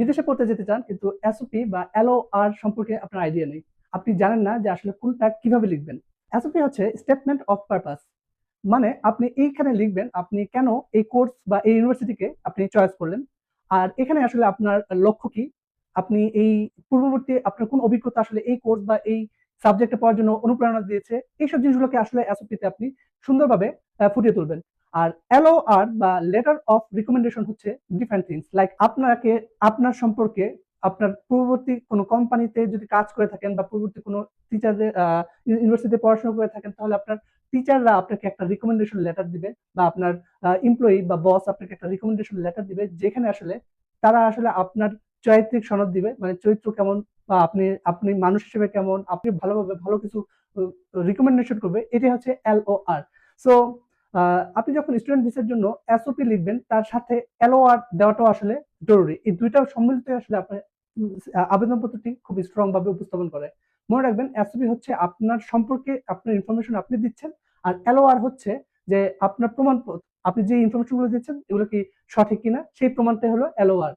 বিদেশে পড়তে যেতে চান, কিন্তু এসওপি বা এলওআর সম্পর্কে আপনার আইডিয়া নেই। আপনি জানেন না যে আসলে কোনটা কীভাবে লিখবেন। এসওপি হচ্ছে স্টেটমেন্ট অফ পারপাস মানে আপনি এইখানে লিখবেন আপনি কেন এই কোর্স বা এই ইউনিভার্সিটিকে আপনি চয়েস করলেন, আর এখানে আসলে আপনার লক্ষ্য কি? আপনি এই পূর্ববর্তী আপনার কোন অভিজ্ঞতা আসলে এই কোর্স বা এই সাবজেক্টে পড়ার জন্য অনুপ্রেরণা দিয়েছে? এইসব জিনিসগুলোকে আসলে এসওপিতে আপনি সুন্দরভাবে ফুটিয়ে তুলবেন। আর এলওআর বা লেটার অফ রিকমেন্ডেশন হচ্ছে ডিফারেন্ট থিংস লাইক আপনাকে, আপনার সম্পর্কে আপনার পূর্ববর্তী কোনো কোম্পানিতে যদি কাজ করে থাকেন বা পূর্ববর্তী কোনো টিচারদের ইউনিভার্সিটিতে পড়াশোনা করে থাকেন, তাহলে আপনার টিচাররা আপনাকে একটা রিকমেন্ডেশন লেটার দিবে বা আপনার এমপ্লয়ি বা বস আপনাকে একটা রিকমেন্ডেশন লেটার দিবে, যেখানে আসলে তারা আসলে আপনার চরিত্রিক সনদ দিবে মানে চরিত্র কেমন বা আপনি আপনি মানুষ হিসেবে কেমন, আপনি ভালোভাবে ভালো কিছু রিকমেন্ডেশন করবে এটি হচ্ছে এলওআর সো আপনি যখন স্টুডেন্ট ভিসার জন্য এসওপি লিখবেন, তার সাথে এলওআর দেওয়াটাও আসলে জরুরি। এই দুইটা সম্মিলিত আসলে আপনার আবেদনপত্রটি খুব স্ট্রং ভাবে উপস্থাপন করে। মনে রাখবেন এসওপি হচ্ছে আপনার সম্পর্কে আপনার ইনফরমেশন আপনি দিচ্ছেন, আর এলওআর হচ্ছে যে আপনার প্রমাণপত্র, আপনি যে ইনফরমেশনগুলো দিচ্ছেন, এগুলো কি সঠিক কিনা, সেই প্রমাণটাই হলো এলওআর